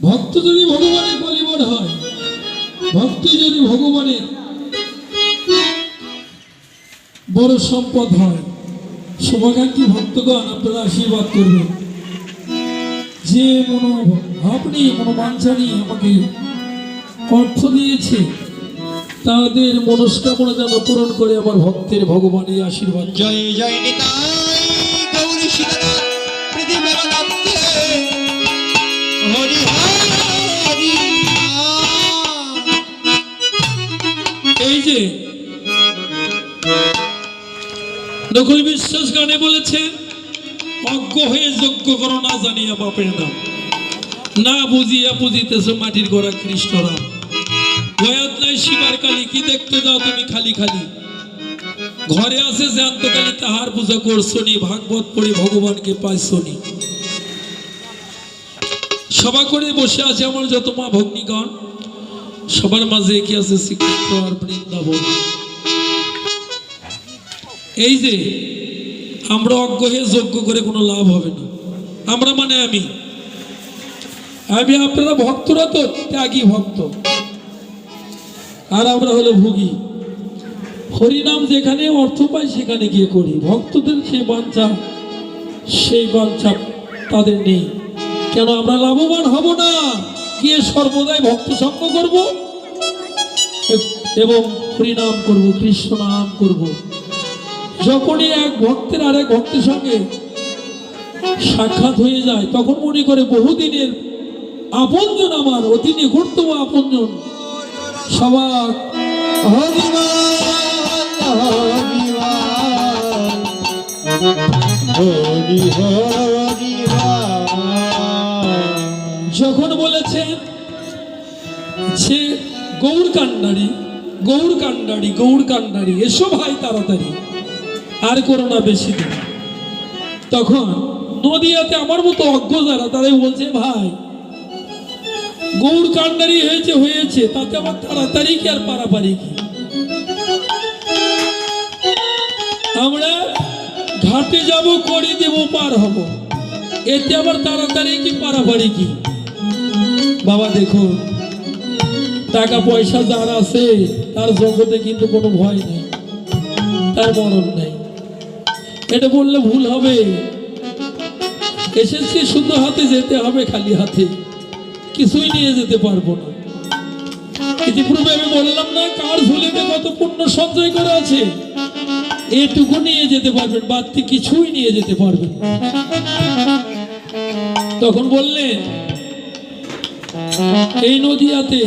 ভক্ত যদি ভগবানের বলিবর হয়, ভক্ত যদি ভগবানের বড় সম্পদ হয় শুভাকাঙ্ক্ষী ভক্তগণ আপনারা আশীর্বাদ করবেন। যে মনো আপনি মনোবাঞ্ছা নিয়ে আমাকে অর্থ দিয়েছে, তাদের মনস্কামনা যেন পূরণ করে আমার ভক্তের ভগবানের আশীর্বাদ। জয় জয় নিতাই। যে নকুল বিশ্বাস গানে বলেছেন অজ্ঞ হয়ে যজ্ঞ করো না জানিয়া বাপের নাম। না বুঝিয়া বুঝিতেছ মাটির গড়া কৃষ্ণরাম গয়াত নাই শিবার কালী, কি দেখতে যাও তুমি খালি খালি। ঘরে আছে জ্যান্ত কালী তাহার পূজা করছ নি, ভাগবত পড়ে ভগবানকে পাইছো নি। সভা করে বসে আছে আমার যত মা ভগ্নিগণ। সবার মাঝে কি আছে বৃন্দাবন? এই যে, আমরা অজ্ঞ হয়ে যজ্ঞ করে কোনো লাভ হবে না। আমরা মানে আমি। আমি আপনারা ভক্তরা তো, ত্যাগী ভক্ত। আর আমরা হলো ভুগি। হরিনাম যেখানে অর্থ পাই সেখানে গিয়ে করি। ভক্তদের সেই বাঞ্ছা সেই বাঞ্ছা তাদের নেই। কেন আমরা লাভবান হব না? গিয়ে সর্বদাই ভক্ত সঙ্গ করব এবং হরিনাম করব, কৃষ্ণ নাম করব। যখনই এক ভক্তের আর এক ভক্তের সঙ্গে সাক্ষাৎ হয়ে যায়, তখন মনে করে বহুদিনের আপনজন আমার, অতি নিকটতম আপনজন। সবার হরি হরি যখন বলেছেন যে, গৌর কান্ডারি গৌর কান্ডারি গৌর কান্ডারি, এসো ভাই তাড়াতাড়ি, আর করো না বেশি দিন তখন নদিয়াতে আমার মতো অজ্ঞ যারা, তারাই বলছে, ভাই, গৌর কান্ডারি হয়েছে হয়েছে, তাতে আমার তাড়াতাড়ি কি আর পারাপারি কি? আমরা ঘাটে যাব, করে দেব, পার হব। এতে আবার তাড়াতাড়ি কি, পারাপারি কি? বাবা, দেখো, টাকা, পয়সা যার আছে, তার জগতে কিন্তু কোনো ভয় নেই, তার মরণ নেই। এটা বললে ভুল হবে। এসেছি শুদ্ধ হাতে, যেতে হবে খালি হাতে। কিছুই নিয়ে যেতে পারব না। ইতিপূর্বে আমি বললাম না, কার ঝুলিতে কত পুণ্য সঞ্চয় করা আছে? এটুকু নিয়ে যেতে পারবেন, বাড়তি কিছুই নিয়ে যেতে পারবেন তখন বললেন এই নদিয়াতে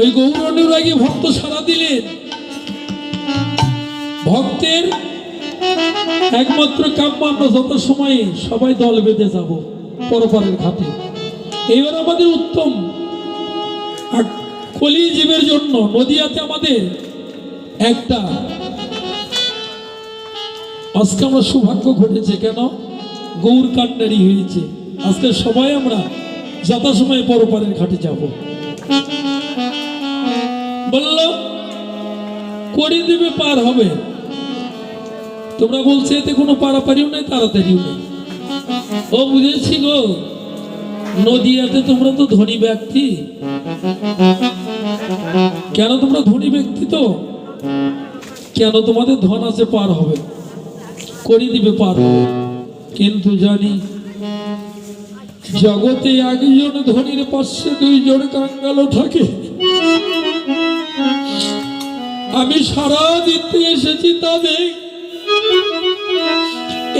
ওই গৌর অনুরাগী ভক্ত সারা দিলেন। ভক্তের একমাত্র কাম্য, আমরা যত সময়ে সবাই দল বেঁধে যাব পরপারের ঘাটে। এইবার আমাদের উত্তম আর কলি জীবের জন্য নদিয়াতে আমাদের একটা, আজকে আমরা সৌভাগ্য ঘটেছে কেন? গৌর কান্ডারি হয়েছে। আজকে সবাই আমরা যথাসময়ে পরপারের ঘাটে যাব। বলল, করে দিবে, পার হবে। তোমরা বলছে, এতে কোনো পারাপারিও নেই, তাড়াতাড়িও নেই। ও বুঝেছি গো, নদিয়াতে তোমরা তো ধনী ব্যক্তি। কেন তোমরা ধনী ব্যক্তি তো? কেন তোমাদের ধন আছে, পার হবে। করে দিবে, পার হবে। কিন্তু জানি জগতে একজন ধনীর পাশে দুইজন কাঙ্গালও থাকে। আমি সারা দিতে এসেছি তাদের।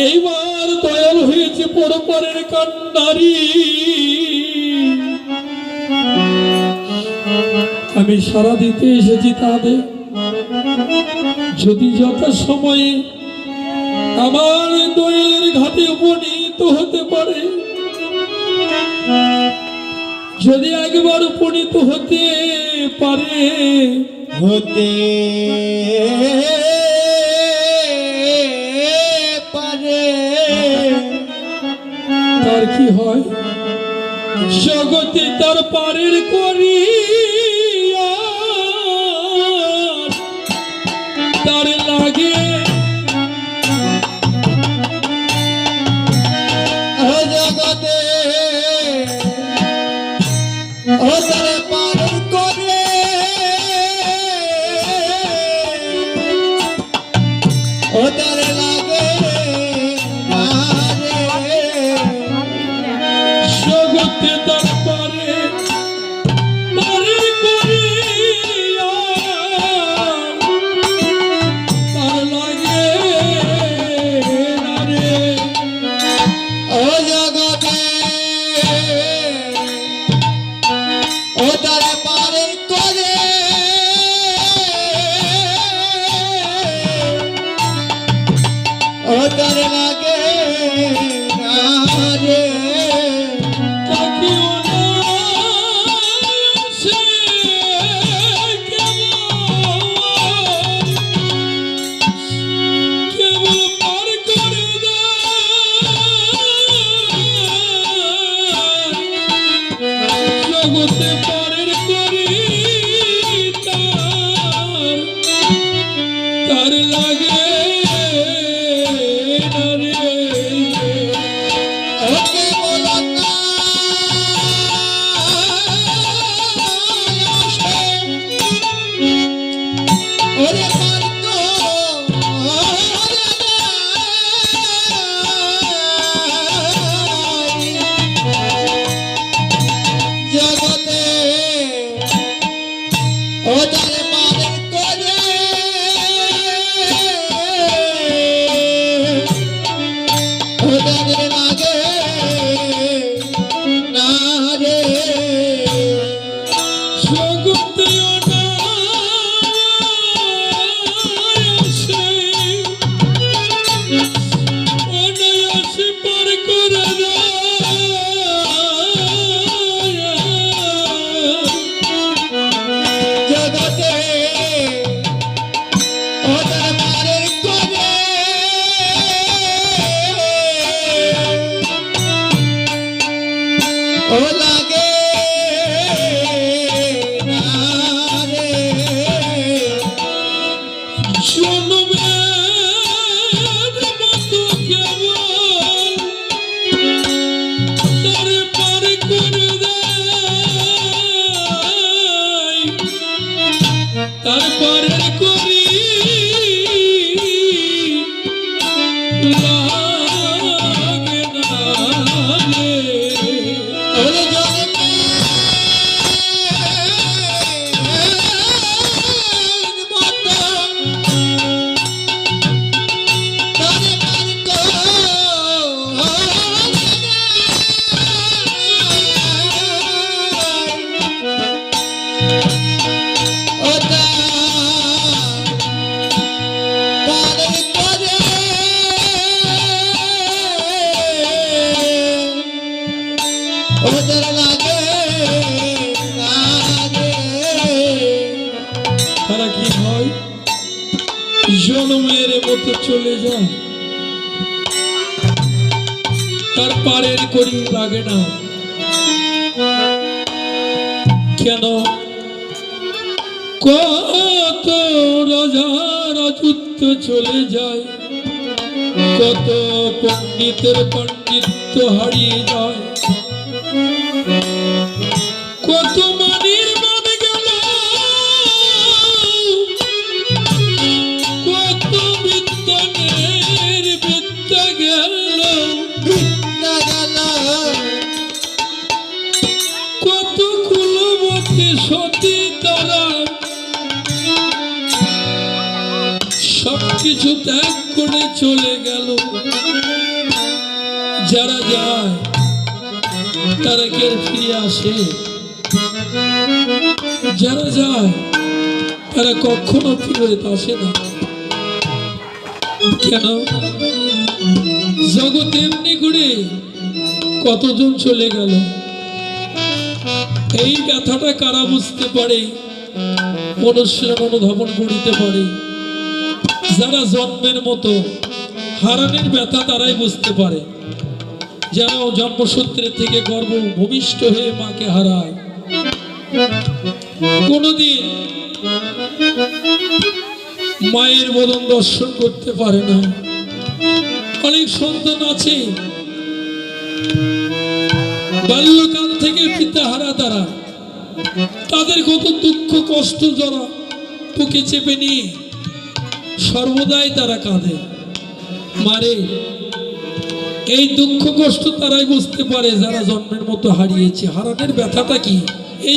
এইবার দয়াল হয়েছে পরপরের কান্ডারি। আমি সারা দিতে এসেছি তাদের। যদি যথা সময়ে আমার দয়ালের ঘাটে উপনীত হতে পারে। যদি একবার উপনীত হতে পারে। হতে পারে। তার কি হয়? জগতে তার পারের করি Bota জন্মের মতো চলে যায়। তার পারের করি লাগে না। কেন? কত রাজা রাজত্ব চলে যায়। কত পণ্ডিতের পণ্ডিত্য হারিয়ে যায়। কত সতী তারা। সবকিছু ত্যাগ করে চলে গেল। যারা যায়, তারা কে ফিরে আসে? যারা যায়, তারা কখনো ফিরত আসে না। কেন? জগৎ এমনি করে কতজন চলে গেল? এই ব্যথাটা কারা বুঝতে পারে? মনুষ্যের অনুধাবন করিতে পারে। যারা জন্মের মতো হারানের ব্যথা তারাই বুঝতে পারে। যারা জন্মসূত্রের থেকে গর্ব ভূমিষ্ঠ হয়ে মাকে হারায়। কোনোদিন মায়ের বদন দর্শন করতে পারে না। অনেক সন্তান আছে। বাল্যকাল থেকে পিতা হারা তারা। তাদের কত দুঃখ কষ্ট যারা বুকে চেপে নিয়ে সর্বদাই তারা কাঁদে। মারে এই দুঃখ কষ্ট তারাই বুঝতে পারে যারা জন্মের মতো হারিয়েছে। হারানের ব্যথাটা কি? এই